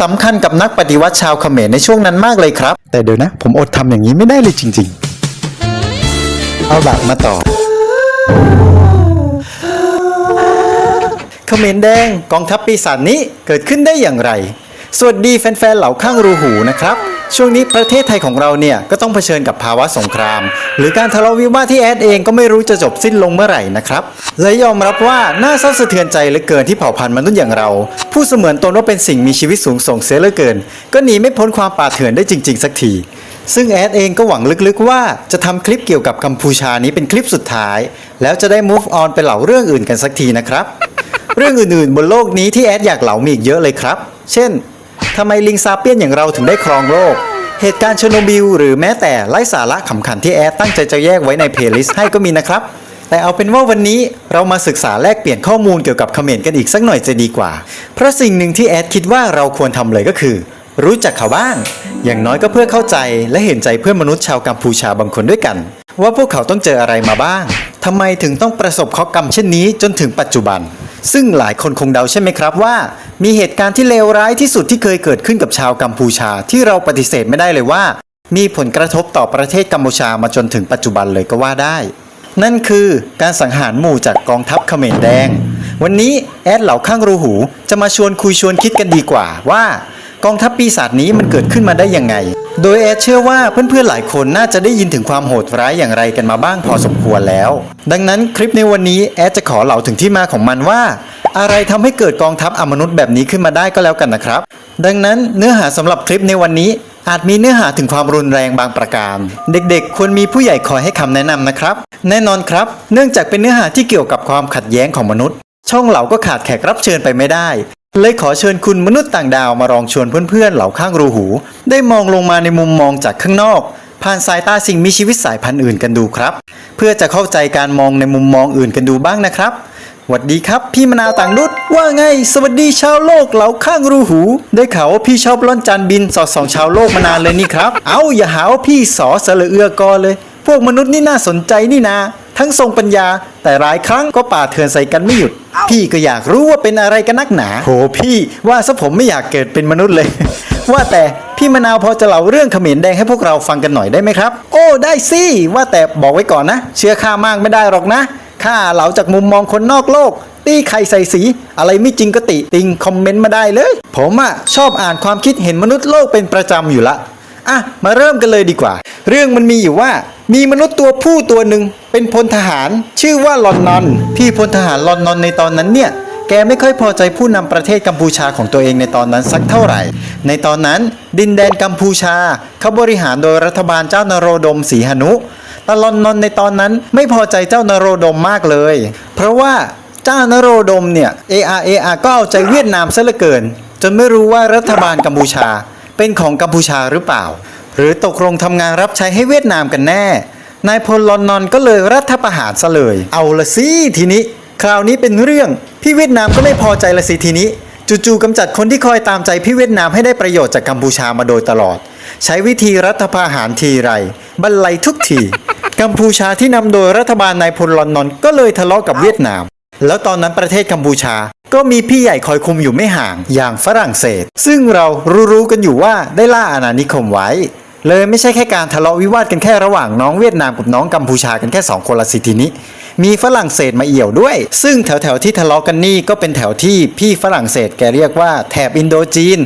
สำคัญกับนักปฏิวัติชาวเขมรในช่วงนั้นมากเลยครับ แต่เดี๋ยวนะ ผมอดทำอย่างนี้ไม่ได้เลยจริง ๆ เอาหลักมาต่อเขมรแดงกองทัพปีศาจนี้เกิดขึ้นได้อย่างไร สวัสดีแฟนๆเหล่าข้างรูหูนะครับ ช่วงนี้ประเทศไทยของเราเนี่ยก็ต้องเผชิญกับภาวะสงคราม หรือการทะเลาะวิวาทที่แอดเองก็ไม่รู้จะจบสิ้นลงเมื่อไหร่นะครับและยอมรับว่าน่าเศร้าสะเทือนใจเหลือเกินที่เผ่าพันธุ์มนุษย์อย่างเรา ผู้เสมือนตนว่าเป็นสิ่งมีชีวิตสูงส่งเสียเหลือเกิน ก็หนีไม่พ้นความป่าเถื่อนได้จริง ๆ สักทีซึ่งแอดเองก็หวังลึกๆว่าจะทำคลิปเกี่ยวกับกัมพูชานี้เป็นคลิปสุดท้าย แล้วจะได้ move on ไปเหล่าเรื่องอื่นกันสักทีนะครับ เรื่องอื่นๆ บนโลกนี้ที่แอดอยากเหล่ามีอีกเยอะเลยครับ เช่น ทำไมลิงซาเปียนอย่างเราถึงได้ครองโลก เหตุการณ์เชอร์โนบิลหรือแม้แต่ไร้สาระขำขันที่แอดตั้งใจจะแยกไว้ในเพลย์ลิสต์ให้ก็มีนะครับ แต่เอาเป็นว่าวันนี้เรามาศึกษาแลกเปลี่ยนข้อมูลเกี่ยวกับเขมรกันอีกสักหน่อยจะดีกว่า เพราะสิ่งหนึ่งที่แอดคิดว่าเราควรทำเลยก็คือ รู้จักเขาบ้าง อย่างน้อยก็เพื่อเข้าใจและเห็นใจเพื่อนมนุษย์ชาวกัมพูชาบางคนด้วยกัน ว่าพวกเขาต้องเจออะไรมาบ้างทำไมถึงต้องประสบเคราะห์กรรมเช่นนี้จนถึงปัจจุบัน ซึ่งหลายคนคงเดาใช่ไหมครับว่า มีเหตุการณ์ที่เลวร้ายที่สุดที่เคยเกิดขึ้นกับชาวกัมพูชาที่เราปฏิเสธไม่ได้เลยว่า มีผลกระทบต่อประเทศกัมพูชามาจนถึงปัจจุบันเลยก็ว่าได้ นั่นคือการสังหารหมู่จากกองทัพเขมรแดง วันนี้แอดเหล่าข้างรูหู จะมาชวนคุยชวนคิดกันดีกว่าว่า กองทัพปีศาจนี้มันเกิดขึ้นมาได้ยังไง โดยแอดเชื่อว่าเพื่อนๆหลายคนน่าจะได้ยินถึงความโหดร้ายอย่างไรกันมาบ้างพอสมควรแล้ว ดังนั้นคลิปในวันนี้แอดจะขอเล่าถึงที่มาของมันว่า อะไรทำให้เกิดกองทัพอมนุษย์แบบนี้ขึ้นมาได้ก็แล้วกันนะครับ ดังนั้นเนื้อหาสำหรับคลิปในวันนี้อาจมีเนื้อหาถึงความรุนแรงบางประการ เด็กๆ ควรมีผู้ใหญ่คอยให้คำแนะนำนะครับ แน่นอนครับ เนื่องจากเป็นเนื้อหาที่เกี่ยวกับความขัดแย้งของมนุษย์ ช่องเราก็ขาดแขกรับเชิญไปไม่ได้ เลยขอเชิญคุณมนุษย์ต่างดาวมาลองชวนเพื่อนๆ เหล่าข้างรูหู ได้มองลงมาในมุมมองจากข้างนอก ผ่านสายตาสิ่งมีชีวิตสายพันธุ์อื่นกันดูครับ เพื่อจะเข้าใจการมองในมุมมองอื่นกันดูบ้างนะครับสวัสดีครับ พี่มนาต่างนุชว่าไง สวัสดีชาวโลกเหล่าข้างรูหู ได้ข่าวว่าพี่ชอบล่อนจานบินสอดส่องชาวโลกมานานเลยนี่ครับ เอาอย่าหาว่าพี่สอเสลอเอือกอเลย พวกมนุษย์นี่น่าสนใจนี่นา ทั้งทรงปัญญา แต่หลายครั้งก็ป่าเถื่อนใส่กันไม่หยุด พี่ก็อยากรู้ว่าเป็นอะไรกันนักหนา โหพี่ว่าซะผมไม่อยากเกิดเป็นมนุษย์เลย ว่าแต่พี่มะนาวพอจะเล่าเรื่องเขมรแดงให้พวกเราฟังกันหน่อยได้ไหมครับ โอ้ได้สิว่าแต่บอกไว้ก่อนนะ เชื่อข้ามากไม่ได้หรอกนะข้าเหลาจากมุมมองคนนอกโลก ตีไข่ใส่สี อะไรไม่จริงก็ติติงคอมเมนต์มาได้เลย ผมอะชอบอ่านความคิดเห็นมนุษย์โลกเป็นประจำอยู่ละอะมาเริ่มกันเลยดีกว่า เรื่องมันมีอยู่ว่า มีมนุษย์ตัวผู้ตัวหนึ่งเป็นพลทหาร ชื่อว่าลอนนอนพี่พลทหารลอนนอนในตอนนั้นเนี่ย แกไม่ค่อยพอใจผู้นำประเทศกัมพูชาของตัวเองในตอนนั้นสักเท่าไหร่ ในตอนนั้นดินแดนกัมพูชาเขาบริหารโดยรัฐบาลเจ้านโรดมศรีหนุตลอนนอนในตอนนั้นไม่พอใจเจ้านโรดมมากเลย เพราะว่าเจ้านโรดมเนี่ย ARAR ก็เอาใจเวียดนามซะเหลือเกิน จนไม่รู้ว่ารัฐบาลกัมพูชาเป็นของกัมพูชาหรือเปล่า หรือตกลงทำงานรับใช้ให้เวียดนามกันแน่ นายพลลอนนอนก็เลยรัฐประหารซะเลย เอาละสิทีนี้ คราวนี้เป็นเรื่อง พี่เวียดนามก็ไม่พอใจละสิทีนี้ จู่ๆกำจัดคนที่คอยตามใจพี่เวียดนามให้ได้ประโยชน์จากกัมพูชามาโดยตลอด ใช้วิธีรัฐประหารทีไรบรรลัยทุกทีกัมพูชาที่นำโดยรัฐบาลนายพลลอนนอนก็เลยทะเลาะกับเวียดนาม แล้วตอนนั้นประเทศกัมพูชา ก็มีพี่ใหญ่คอยคุมอยู่ไม่ห่างอย่างฝรั่งเศส ซึ่งเรารู้ๆกันอยู่ว่าได้ล่าอาณานิคมไว้ เลยไม่ใช่แค่การทะเลาะวิวาทกันแค่ระหว่างน้องเวียดนามกับน้องกัมพูชากันแค่สองคนละสิทีนี้ มีฝรั่งเศสมาเอี่ยวด้วย ซึ่งแถวๆที่ทะเลาะกันนี่ก็เป็นแถวที่พี่ฝรั่งเศสแกเรียกว่าแถบอินโดจีน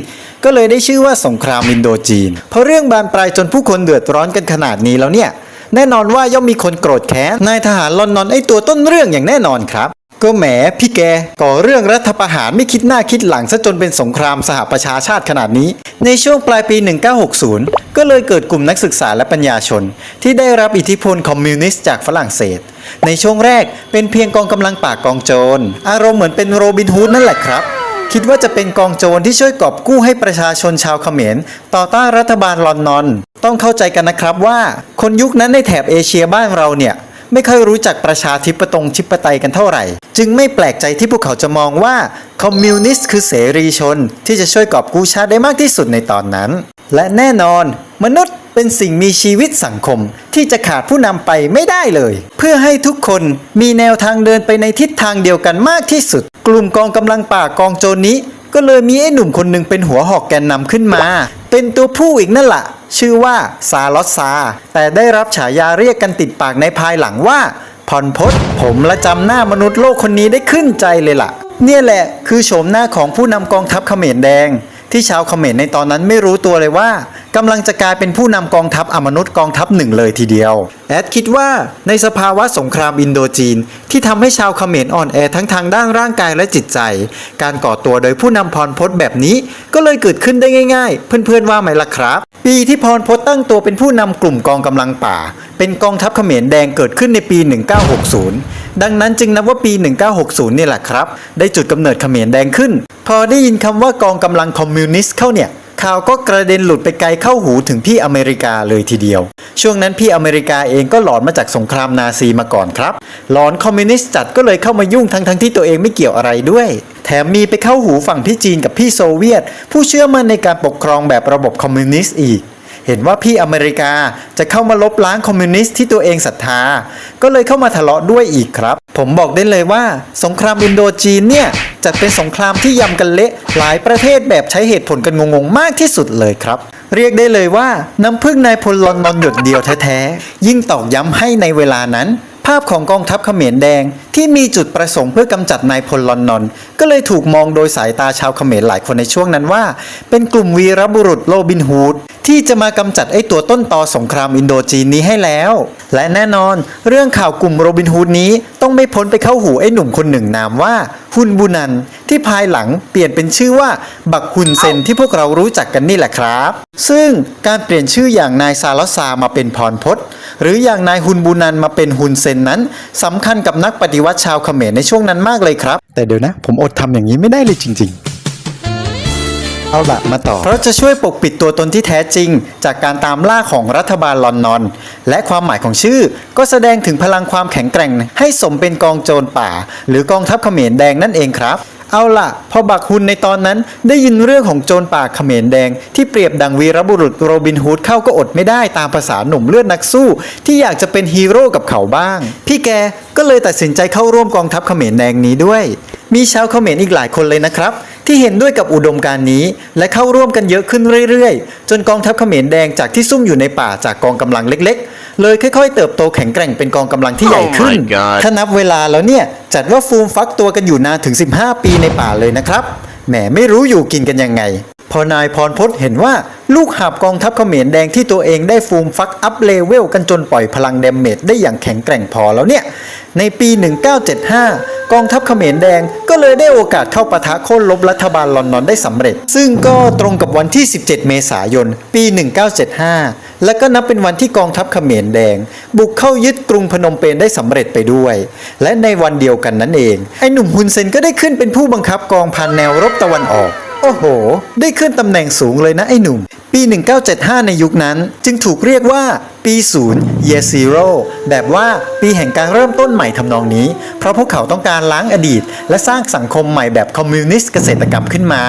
ก็เลยได้ชื่อว่าสงครามอินโดจีน เพราะเรื่องบานปลายจนผู้คนเดือดร้อนกันขนาดนี้แล้วเนี่ย แน่นอนว่าย่อมมีคนโกรธแค้นนายทหารลอนนอนไอตัวต้นเรื่องอย่างแน่นอนครับ ก็แหมพี่แกก่อเรื่องรัฐประหารไม่คิดหน้าคิดหลังซะจนเป็นสงครามสหประชาชาติขนาดนี้ ในช่วงปลายปี 1960 ก็เลยเกิดกลุ่มนักศึกษาและปัญญาชน ที่ได้รับอิทธิพลคอมมิวนิสต์จากฝรั่งเศส ในช่วงแรกเป็นเพียงกองกำลังป่ากกองโจร อารมณ์เหมือนเป็นโรบินฮูดนั่นแหละครับ คิดว่าจะเป็นกองโจรที่ช่วยกอบกู้ให้ประชาชนชาวเขมร ต่อต้านรัฐบาลลอนนอน ต้องเข้าใจกันนะครับว่า คนยุคนั้นในแถบเอเชียบ้านเราเนี่ย ไม่ค่อยรู้จักประชาธิปตงชิปไตยกันเท่าไหร่ จึงไม่แปลกใจที่พวกเขาจะมองว่าคอมมิวนิสต์คือเสรีชน ที่จะช่วยกอบกู้ชาติได้มากที่สุดในตอนนั้น และแน่นอน มนุษย์เป็นสิ่งมีชีวิตสังคม ที่จะขาดผู้นำไปไม่ได้เลย เพื่อให้ทุกคนมีแนวทางเดินไปในทิศทางเดียวกันมากที่สุด กลุ่มกองกำลังป่ากองโจรนี้ ก็เลยมีไอ้หนุ่มคนหนึ่งเป็นหัวหอกแกนนำขึ้นมา เป็นตัวผู้อีกนั่นแหละชื่อว่าซาลอสซา แต่ได้รับฉายาเรียกกันติดปากในภายหลังว่าพรพศผมและจำหน้ามนุษย์โลกคนนี้ได้ขึ้นใจเลยล่ะ เนี่ยแหละคือโฉมหน้าของผู้นำกองทัพเขมรแดง ที่ชาวเขมรในตอนนั้นไม่รู้ตัวเลยว่ากำลังจะกลายเป็นผู้นำกองทัพอมนุษย์กองทัพหนึ่งเลยทีเดียว แอดคิดว่าในสภาวะสงครามอินโดจีน ที่ทำให้ชาวเขมรอ่อนแอทั้งทางด้านร่างกายและจิตใจ การก่อตัวโดยผู้นำพรพศแบบนี้ ก็เลยเกิดขึ้นได้ง่าย ๆ เพื่อนๆว่าไหมล่ะครับ ปีที่พรพศตั้งตัวเป็นผู้นำกลุ่มกองกำลังป่า เป็นกองทัพเขมรแดงเกิดขึ้นในปี 1960 ดังนั้นจึงนับว่าปี 1960 นี่แหละครับ ได้จุดกำเนิดเขมรแดงขึ้น พอได้ยินคำว่ากองกำลังคอมมิวนิสต์เข้าเนี่ยข่าวก็กระเด็นหลุดไปไกลเข้าหูถึงพี่อเมริกาเลยทีเดียว ช่วงนั้นพี่อเมริกาเองก็หลอนมาจากสงครามนาซีมาก่อนครับ หลอนคอมมิวนิสต์จัดก็เลยเข้ามายุ่งทั้งทั้งที่ตัวเองไม่เกี่ยวอะไรด้วย แถมมีไปเข้าหูฝั่งพี่จีนกับพี่โซเวียต ผู้เชื่อมั่นในการปกครองแบบระบบคอมมิวนิสต์อีก เห็นว่าพี่อเมริกาจะเข้ามาลบล้างคอมมิวนิสต์ที่ตัวเองศรัทธา ก็เลยเข้ามาทะเลาะด้วยอีกครับ ผมบอกได้เลยว่า สงครามอินโดจีนเนี่ยจัดเป็นสงครามที่ยำกันเละหลายประเทศแบบใช้เหตุผลกันงงๆมากที่สุดเลยครับ เรียกได้เลยว่าน้ำพึ่งนายพลลอนนอนหยดเดียวแท้ๆยิ่งตอกย้ำให้ในเวลานั้นภาพของกองทัพเขมรแดงที่มีจุดประสงค์เพื่อกำจัดนายพลลอนนอน ก็เลยถูกมองโดยสายตาชาวเขมรหลายคนในช่วงนั้นว่า เป็นกลุ่มวีรบุรุษโรบินฮูด ที่จะมากำจัดไอ้ตัวต้นตอสงครามอินโดจีนนี้ให้แล้ว และแน่นอนเรื่องข่าวกลุ่มโรบินฮูดนี้ต้องไม่พ้นไปเข้าหูไอ้หนุ่มคนหนึ่งนามว่าฮุนบุนัน ที่ภายหลังเปลี่ยนเป็นชื่อว่าบักฮุนเซนที่พวกเรารู้จักกันนี่แหละครับ ซึ่งการเปลี่ยนชื่ออย่างนายซาลซามาเป็นพรพศหรืออย่างนายฮุนบุนันมาเป็นฮุนเซนนั้นสำคัญกับนักปฏิวัติชาวเขมรในช่วงนั้นมากเลยครับ แต่เดี๋ยวนะ ผมอดทำอย่างนี้ไม่ได้เลยจริง ๆ เอาละมาต่อ เพราะจะช่วยปกปิดตัวตนที่แท้จริง จากการตามล่าของรัฐบาลลอนนอน และความหมายของชื่อ ก็แสดงถึงพลังความแข็งแกร่ง ให้สมเป็นกองโจรป่า หรือกองทัพเขมรแดงนั่นเองครับเอาล่ะพอบักฮุนในตอนนั้นได้ยินเรื่องของโจรป่าเขมรแดง ที่เปรียบดังวีรบุรุษโรบินฮูดเข้าก็อดไม่ได้ตามภาษาหนุ่มเลือดนักสู้ ที่อยากจะเป็นฮีโร่กับเขาบ้าง พี่แกก็เลยตัดสินใจเข้าร่วมกองทัพเขมรแดงนี้ด้วย มีชาวเขมรอีกหลายคนเลยนะครับ ที่เห็นด้วยกับอุดมการณ์นี้ และเข้าร่วมกันเยอะขึ้นเรื่อยๆ จนกองทัพเขมรแดงจากที่ซุ่มอยู่ในป่าจากกองกำลังเล็ก ๆ เลยค่อยๆ เติบโตแข็งแกร่งเป็นกองกำลังที่ใหญ่ขึ้น Oh my God ถ้านับเวลาแล้วเนี่ย จัดว่าฟูมฟักตัวกันอยู่นานถึง 15 ปีในป่าเลยนะครับแหมไม่รู้อยู่กินกันยังไง พอนายพรพศเห็นว่าลูกหาบกองทัพเขมรแดงที่ตัวเองได้ฟูมฟักอัพเลเวลกันจนปล่อยพลังเดมเมจได้อย่างแข็งแกร่งพอแล้วเนี่ย ในปี 1975 กองทัพเขมรแดงก็เลยได้โอกาสเข้าปะทะโค่นลบรัฐบาลลอนดอนได้สำเร็จ ซึ่งก็ตรงกับวันที่ 17 เมษายน ปี 1975 และก็นับเป็นวันที่กองทัพเขมรแดง บุกเข้ายึดกรุงพนมเปญได้สำเร็จไปด้วย และในวันเดียวกันนั้นเองไอ้หนุ่มฮุนเซนก็ได้ขึ้นเป็นผู้บังคับกองพันแนวรบตะวันออก โอ้โห ได้ขึ้นตำแหน่งสูงเลยนะไอ้หนุ่ม ปี 1975 ในยุคนั้น จึงถูกเรียกว่าปีศูนย์ year zero แบบว่าปีแห่งการเริ่มต้นใหม่ทำนองนี้ เพราะพวกเขาต้องการล้างอดีต และสร้างสังคมใหม่แบบคอมมิวนิสต์เกษตรกรรมขึ้นมา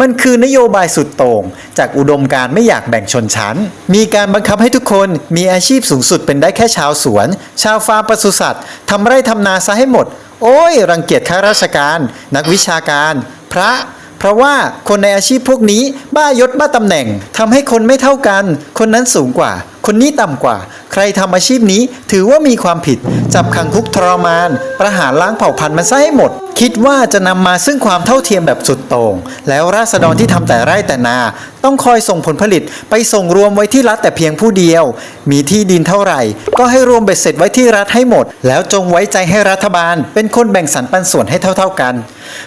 มันคือนโยบายสุดโต่ง จากอุดมการไม่อยากแบ่งชนชั้น มีการบังคับให้ทุกคนมีอาชีพสูงสุดเป็นได้แค่ชาวสวน ชาวฟาร์มปศุสัตว์ทำไร่ทำนาซะให้หมด โอ้ย รังเกียจข้าราชการ นักวิชาการ พระ เพราะว่าคนในอาชีพพวกนี้บ้ายศบ้าตำแหน่งทำให้คนไม่เท่ากัน คนนั้นสูงกว่า คนนี้ต่ำกว่า ใครทำอาชีพนี้ถือว่ามีความผิด จับขังคุกทรมาน ประหารล้างเผ่าพันธุ์มันซะให้หมด คิดว่าจะนำมาซึ่งความเท่าเทียมแบบสุดโต่งแล้วราษฎรที่ทำแต่ไร่แต่นา ต้องคอยส่งผลผลิตไปส่งรวมไว้ที่รัฐแต่เพียงผู้เดียว มีที่ดินเท่าไหร่ ก็ให้รวมเบ็ดเสร็จไว้ที่รัฐให้หมด แล้วจงไว้ใจให้รัฐบาล เป็นคนแบ่งสรรปันส่วนให้เท่า ๆกัน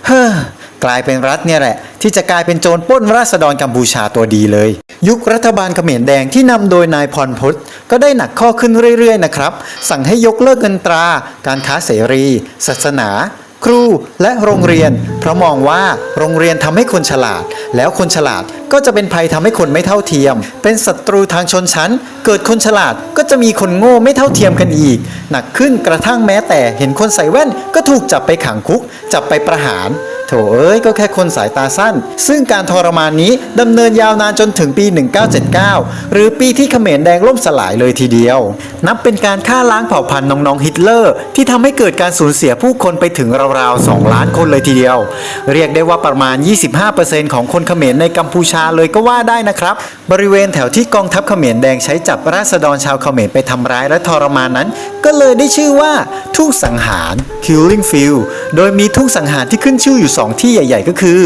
เฮ้อ กลายเป็นรัฐเนี่ยแหละ ที่จะกลายเป็นโจรป้นราษฎรกัมพูชาตัวดีเลย ยุครัฐบาลเขมรแดงที่นำโดยนายพรพศก็ได้หนักข้อขึ้นเรื่อยๆนะครับ สั่งให้ยกเลิกเงินตรา การค้าเสรี ศาสนา ครูและโรงเรียน เพราะมองว่าโรงเรียนทำให้คนฉลาด แล้วคนฉลาดก็จะเป็นภัยทำให้คนไม่เท่าเทียม เป็นศัตรูทางชนชั้น เกิดคนฉลาดก็จะมีคนโง่ไม่เท่าเทียมกันอีก หนักขึ้นกระทั่งแม้แต่เห็นคนใส่แว่นก็ถูกจับไปขังคุก จับไปประหาร โถเอ้ยก็แค่คนสายตาสั้น ซึ่งการทรมานนี้ดำเนินยาวนานจนถึงปี 1979 หรือปีที่เขมรแดงล่มสลายเลยทีเดียว นับเป็นการฆ่าล้างเผ่าพันธุ์น้องๆฮิตเลอร์ ที่ทำให้เกิดการสูญเสียผู้คนไปถึงราวๆ 2 ล้านคนเลยทีเดียว เรียกได้ว่าประมาณ 25%ของคนเขมรในกัมพูชาเลยก็ว่าได้นะครับ บริเวณแถวที่กองทัพเขมรแดงใช้จับราษฎรชาวเขมรไปทำร้ายและทรมานนั้น ก็เลยได้ชื่อว่าทุ่งสังหาร Killing Field โดยมีทุ่งสังหารที่ขึ้นชื่ออยู่2 ที่ใหญ่ ๆ ก็คือ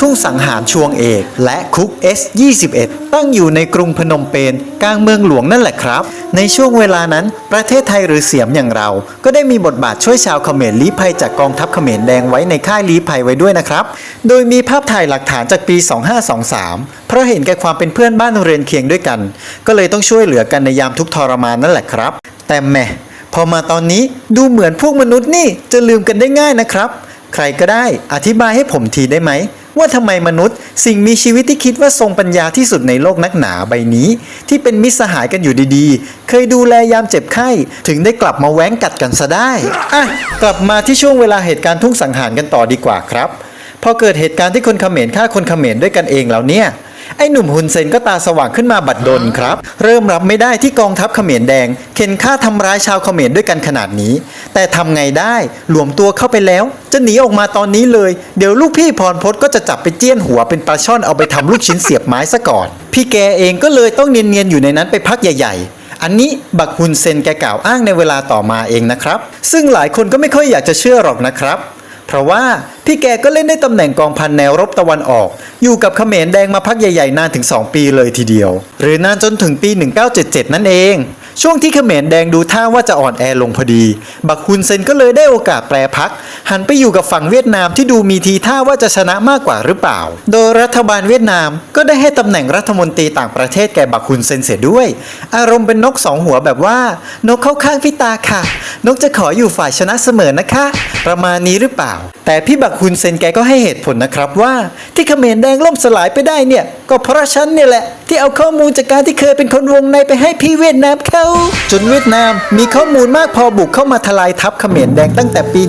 ทุ่งสังหารชวงเอก และคุก S21 ตั้งอยู่ในกรุงพนมเปญกลางเมืองหลวงนั่นแหละครับ ในช่วงเวลานั้นประเทศไทยหรือเสียมอย่างเรา ก็ได้มีบทบาทช่วยชาวเขมรลี้ภัยจากกองทัพเขมรแดงไว้ในค่ายลี้ภัยไว้ด้วยนะครับ โดยมีภาพถ่ายหลักฐานจากปี 2523 เพราะเห็นแก่ความเป็นเพื่อนบ้านเรือนเคียงด้วยกัน ก็เลยต้องช่วยเหลือกันในยามทุกทรมานนั่นแหละครับ แต่แหมพอมาตอนนี้ดูเหมือนพวกมนุษย์นี่จะลืมกันได้ง่ายนะครับ ใครก็ได้ อธิบายให้ผมทีได้ไหม ว่าทำไมมนุษย์ สิ่งมีชีวิตที่คิดว่าทรงปัญญาที่สุดในโลกนักหนาใบนี้ ที่เป็นมิสหายกันอยู่ดีๆ เคยดูแลยามเจ็บไข้ ถึงได้กลับมาแว้งกัดกันซะได้อะกลับมาที่ช่วงเวลาเหตุการณ์ทุ่งสังหารกันต่อดีกว่าครับพอเกิดเหตุการณ์ที่คนเขมรฆ่าคนเขมรด้วยกันเองแล้วเนี่ย ไอ้หนุ่มฮุนเซนก็ตาสว่างขึ้นมาบัดดลครับ เริ่มรับไม่ได้ที่กองทัพเขมรแดง เข็นฆ่าทำร้ายชาวเขมรด้วยกันขนาดนี้ แต่ทำไงได้หลวมตัวเข้าไปแล้ว จะหนีออกมาตอนนี้เลย เดี๋ยวลูกพี่พรพศก็จะจับไปเจี้ยนหัวเป็นปลาช่อนเอาไปทำลูกชิ้นเสียบไม้ซะก่อน พี่แกเองก็เลยต้องเนียนๆอยู่ในนั้นไปพักใหญ่ๆอันนี้บักฮุนเซนแกกล่าวอ้างในเวลาต่อมาเองนะครับ ซึ่งหลายคนก็ไม่ค่อยอยากจะเชื่อหรอกนะครับ เพราะว่าพี่แกก็เล่นได้ตำแหน่งกองพันแนวรบตะวันออก อยู่กับเขมรแดงมาพักใหญ่ๆนานถึง 2 ปีเลยทีเดียว หรือนานจนถึงปี 1977 นั่นเอง ช่วงที่เขมรแดงดูท่าว่าจะอ่อนแอลงพอดี บักฮุนเซนก็เลยได้โอกาสแปรพัก หันไปอยู่กับฝั่งเวียดนามที่ดูมีทีท่าว่าจะชนะมากกว่าหรือเปล่า โดยรัฐบาลเวียดนามก็ได้ให้ตำแหน่งรัฐมนตรีต่างประเทศแก่บักฮุนเซนเสียด้วย อารมณ์เป็นนกสองหัวแบบว่า นกเข้าข้างพี่ตาค่ะ นกจะขออยู่ฝ่ายชนะเสมอนะคะ ประมาณนี้หรือเปล่า แต่พี่บักฮุนเซนแกก็ให้เหตุผลนะครับว่า ที่เขมรแดงล่มสลายไปได้เนี่ยก็เพราะฉันเนี่ยแหละ ที่เอาข้อมูลจากการที่เคยเป็นคนวงในไปให้พี่เวียดนามเขาจนเวียดนามมีข้อมูลมากพอบุกเข้ามาทลายทัพเขมรแดงตั้งแต่ปี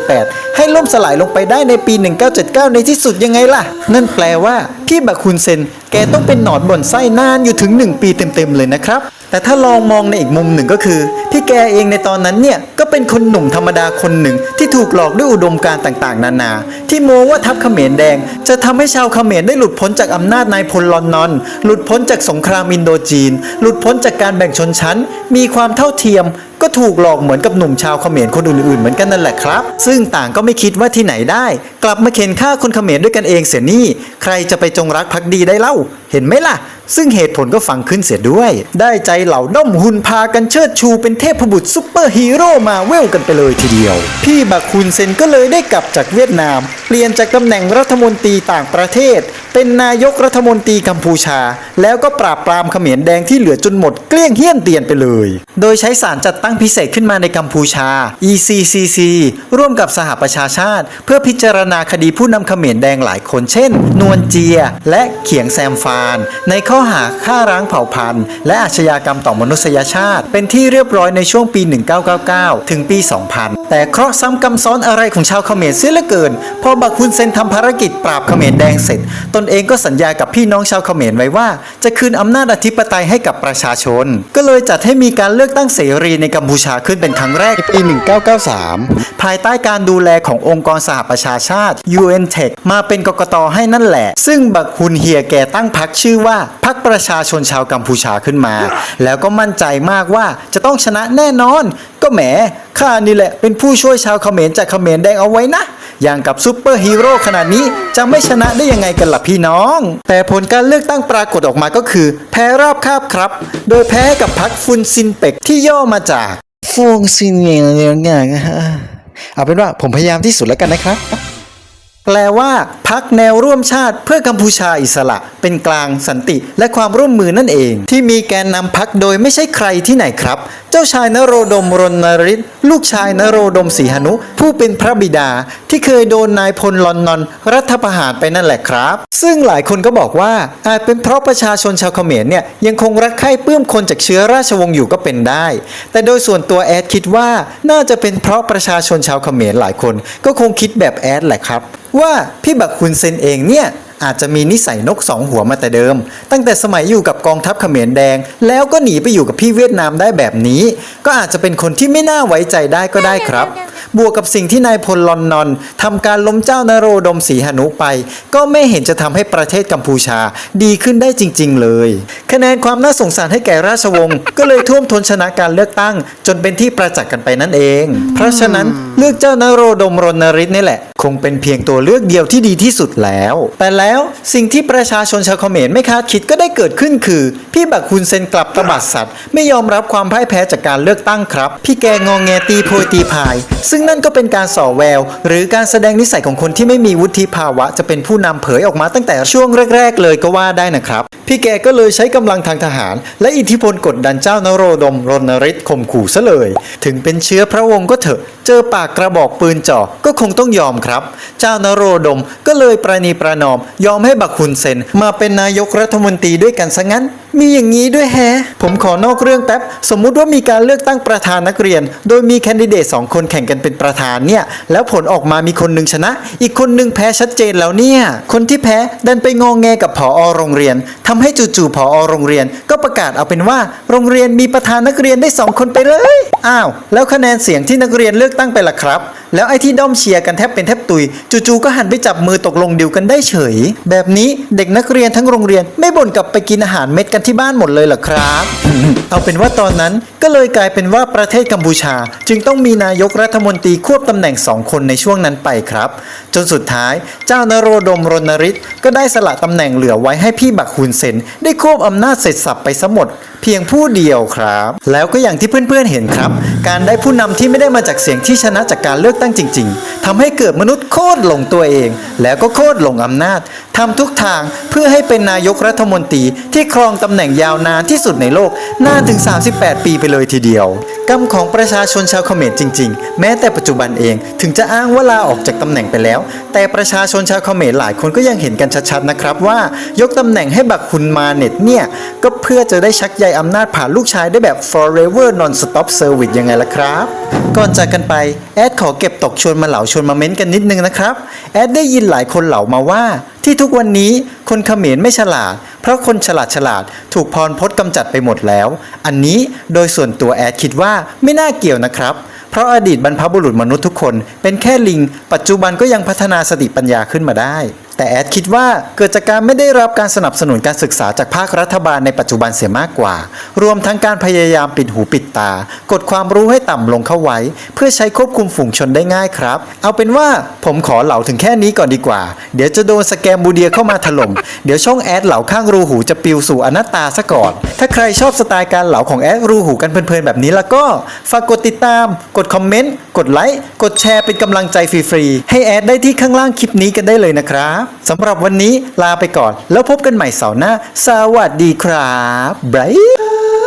1978 ให้ล่มสลายลงไปได้ในปี 1979 ในที่สุดยังไงล่ะ นั่นแปลว่าพี่บักคุนเซนแกต้องเป็นหนอนบ่นไส้นานอยู่ถึง 1 ปีเต็มๆเลยนะครับ แต่ถ้าลองมองในอีกมุมหนึ่งก็คือ พี่แกเองในตอนนั้นเนี่ย ก็เป็นคนหนุ่มธรรมดาคนหนึ่งที่ถูกหลอกด้วยอุดมการณ์ต่างๆ นานา ที่โมว่าทัพเขมรแดง จะทำให้ชาวเขมรได้หลุดพ้นจากอำนาจนายพลลอนนอน หลุดพ้นจากสงครามอินโดจีน หลุดพ้นจากการแบ่งชนชั้น มีความเท่าเทียม ก็ถูกหลอกเหมือนกับหนุ่มชาวเขมรคนอื่นๆ เหมือนกันนั่นแหละครับ ซึ่งต่างก็ไม่คิดว่าที่ไหนได้ กลับมาเข็นฆ่าคนเขมรด้วยกันเองเสียนี่ใครจะไปจงรักภักดีได้เล่า เห็นไหมล่ะ ซึ่งเหตุผลก็ฟังขึ้นเสียด้วย ได้ใจเหล่าด้อมหุนพากันเชิดชูเป็นเทพบุตรซุปเปอร์ฮีโร่มาเวลกันไปเลยทีเดียว พี่บักฮุนเซนก็เลยได้กลับจากเวียดนาม เปลี่ยนจากตำแหน่งรัฐมนตรีต่างประเทศ เป็นนายกรัฐมนตรีกัมพูชา แล้วก็ปราบปรามเขมรแดงที่เหลือจนหมดเกลี้ยงเฮี้ยนเตียนไปเลย โดยใช้สารจัดตั้งพิเศษขึ้นมาในกัมพูชา ECCC ร่วมกับสหประชาชาติ เพื่อพิจารณาคดีผู้นำเขมรแดงหลายคนเช่น นวลเจีย และเขียงแซมฟาน ในข้อข้อหาฆ่าร้างเผ่าพันธุ์ และอาชญากรรมต่อมนุษยชาติ เป็นที่เรียบร้อยในช่วงปี 1999 ถึงปี 2000 แต่เคราะห์ซ้ำกำซ้อนอะไรของชาวเขมรเสียเหลือเกิน พอบักฮุนเซนทำภารกิจปราบเขมรแดงเสร็จ ตนเองก็สัญญากับพี่น้องชาวเขมรไว้ว่า จะคืนอำนาจอธิปไตยให้กับประชาชน ก็เลยจัดให้มีการเลือกตั้งเสรีในกัมพูชาขึ้นเป็นครั้งแรกในปี 1993ายใต้การดูแลขององค์กรสหประชาชาติ UNTech มาเป็นกกตให้นั่นแหละ ซึ่งบักฮุนเฮียแกตั้งพรรคชื่อว่าพรรคประชาชนชาวกัมพูชาขึ้นมา แล้วก็มั่นใจมากว่าจะต้องชนะแน่นอน ก็แหมข้านี่แหละเป็นผู้ช่วยชาวเขมรจากเขมรแดงเอาไว้นะอย่างกับซูเปอร์ฮีโร่ขนาดนี้จะไม่ชนะได้ยังไงกันล่ะพี่น้อง แต่ผลการเลือกตั้งปรากฏออกมาก็คือ แพ้ราบคาบครับ โดยแพ้กับพรรคฟุนซินเป็กที่ย่อมาจากฟงซินเงียงเงียง เอาเป็นว่าผมพยายามที่สุดแล้วกันนะครับ แปลว่าพักแนวร่วมชาติเพื่อกัมพูชาอิสระ เป็นกลางสันติและความร่วมมือนั่นเอง ที่มีแกนนำพักโดยไม่ใช่ใครที่ไหนครับ เจ้าชายนโรดมรณฤทธิ์ลูกชายนโรดมศรีหนุ ผู้เป็นพระบิดาที่เคยโดนนายพลลอนนอน รัฐประหารไปนั่นแหละครับ ซึ่งหลายคนก็บอกว่าอาจเป็นเพราะประชาชนชาวเขมรเนี่ยยังคงรักใคร่ปลื้มคนจากเชื้อราชวงศ์อยู่ก็เป็นได้ แต่โดยส่วนตัวแอดคิดว่าน่าจะเป็นเพราะประชาชนชาวเขมรหลายคน ก็คงคิดแบบแอดแหละครับว่าพี่บักคุนเซนเองเนี่ยอาจจะมีนิสัยนกสองหัวมาแต่เดิม ตั้งแต่สมัยอยู่กับกองทัพเขมรแดง แล้วก็หนีไปอยู่กับพี่เวียดนามได้แบบนี้ ก็อาจจะเป็นคนที่ไม่น่าไว้ใจได้ก็ได้ครับ บวกกับสิ่งที่นายพลลอนนอนทำการล้มเจ้านโรดมศรีหนุไป ก็ไม่เห็นจะทำให้ประเทศกัมพูชาดีขึ้นได้จริง ๆ เลย คะแนนความน่าสงสารให้แก่ราชวงศ์ก็เลยท่วมท้นชนะการเลือกตั้ง จนเป็นที่ประจักษ์กันไปนั่นเอง เพราะฉะนั้นเลือกเจ้านโรดมรณฤทธิ์นี่แหละ คงเป็นเพียงตัวเลือกเดียวที่ดีที่สุดแล้ว แต่แล้วสิ่งที่ประชาชนชาวเขมรไม่คาดคิดก็ได้เกิดขึ้นคือ พี่บักฮุนเซนกลับตบัดสัตว์ ไม่ยอมรับความพ่ายแพ้จากการเลือกตั้งครับ พี่แกงองแงตีโพยตีพาย ซึ่งนั่นก็เป็นการส่อแวว หรือการแสดงนิสัยของคนที่ไม่มีวุฒิภาวะ จะเป็นผู้นำเผยออกมาตั้งแต่ช่วงแรก ๆ เลยก็ว่าได้นะครับ พี่แกก็เลยใช้กำลังทางทหาร และอิทธิพลกดดันเจ้านโรดมรณฤทธิ์ข่มขู่ซะเลย ถึงเป็นเชื้อพระวงศ์ก็เถอะ เจอปากกระบอกปืนจ่อก็คงต้องยอมครับ เจ้านโรดมก็เลยประนีประนอม ยอมให้บักฮุนเซนมาเป็นนายกรัฐมนตรีด้วยกันซะงั้น มีอย่างนี้ด้วยแฮผมขอนอกเรื่องแป๊บสมมุติว่ามีการเลือกตั้งประธานนักเรียน โดยมีแคนดิเดตสองคนแข่งกันเป็นประธานเนี่ย แล้วผลออกมามีคนหนึ่งชนะ อีกคนหนึ่งแพ้ชัดเจนแล้วเนี่ย คนที่แพ้ดันไปงองแงกับผอโรงเรียนทำให้จู่ๆผอโรงเรียน ก็ประกาศเอาเป็นว่า โรงเรียนมีประธานนักเรียนได้สองคนไปเลย อ้าว แล้วคะแนนเสียงที่นักเรียนเลือกตั้งไปล่ะครับ แล้วไอ้ที่ด้อมเชียร์กันแทบเป็นแทบตุย จู่ๆก็หันไปจับมือตกลงดิวกันได้เฉย แบบนี้เด็กนักเรียนทั้งโรงเรียนไม่บ่นกลับไปกินอาหารเม็ดกันที่บ้านหมดเลยเหรอครับ เอาเป็นว่าตอนนั้นก็เลยกลายเป็นว่าประเทศกัมพูชา จึงต้องมีนายกรัฐมนตรีควบตำแหน่งสองคนในช่วงนั้นไปครับ จนสุดท้ายเจ้านโรดมรณฤทธิ์ก็ได้สละตำแหน่งเหลือไว้ให้พี่บักฮุนเซนได้ควบอำนาจเสร็จสับไปซะหมด พียงผู้เดียวครับ แล้วก็อย่างที่เพื่อนๆเห็นครับ การได้ผู้นำที่ไม่ได้มาจากเสียงที่ชนะจากการเลือกตั้งจริง ๆทำให้เกิดมนุษย์โคตรหลงตัวเอง แล้วก็โคตรหลงอำนาจทำทุกทางเพื่อให้เป็นนายกรัฐมนตรีที่ครองตำแหน่งยาวนานที่สุดในโลกนานถึง 38 ปีไปเลยทีเดียวกรรมของประชาชนชาวเขมรจริง ๆ แม้แต่ปัจจุบันเองถึงจะอ้างว่าลาออกจากตำแหน่งไปแล้ว แต่ประชาชนชาวเขมรหลายคนก็ยังเห็นกันชัดๆนะครับว่า ยกตำแหน่งให้บักฮุนมาเน็ตเนี่ยก็เพื่อจะได้ชักใยอำนาจผ่านลูกชายได้แบบ forever non stop service ยังไงล่ะครับ ก่อนจากกันไป แอดขอเก็บตกชวนมาเหล่าชวนมาเม้นกันนิดนึงนะครับ แอดได้ยินหลายคนเหล่ามาว่า ที่ทุกวันนี้คนเขมรไม่ฉลาด เพราะคนฉลาดฉลาดถูกพรพจน์กำจัดไปหมดแล้ว อันนี้โดยส่วนตัวแอดคิดว่าไม่น่าเกี่ยวนะครับเพราะอดีตบรรพบุรุษมนุษย์ทุกคน เป็นแค่ลิง ปัจจุบันก็ยังพัฒนาสติปัญญาขึ้นมาได้ แต่แอดคิดว่าเกิดจากการไม่ได้รับการสนับสนุนการศึกษาจากภาครัฐบาลในปัจจุบันเสียมากกว่า รวมทั้งการพยายามปิดหูปิดตา กดความรู้ให้ต่ำลงเข้าไว้ เพื่อใช้ควบคุมฝูงชนได้ง่ายครับ เอาเป็นว่าผมขอเหล่าถึงแค่นี้ก่อนดีกว่า เดี๋ยวจะโดนสแกมบูเดียเข้ามาถล่ม เดี๋ยวช่องแอดเหล่าข้างรูหูจะปิวสู่อนัตตาซะก่อน ถ้าใครชอบสไตล์การเหล่าของแอดรูหูกันเพลินๆแบบนี้แล้วก็ฝากกดติดตาม กดคอมเมนต์ กดไลค์ กดแชร์เป็นกำลังใจฟรีๆ ให้แอดได้ที่ข้างล่างคลิปนี้กันได้เลยนะครับสำหรับวันนี้ลาไปก่อน แล้วพบกันใหม่เสาร์หน้า สวัสดีครับบ๊าย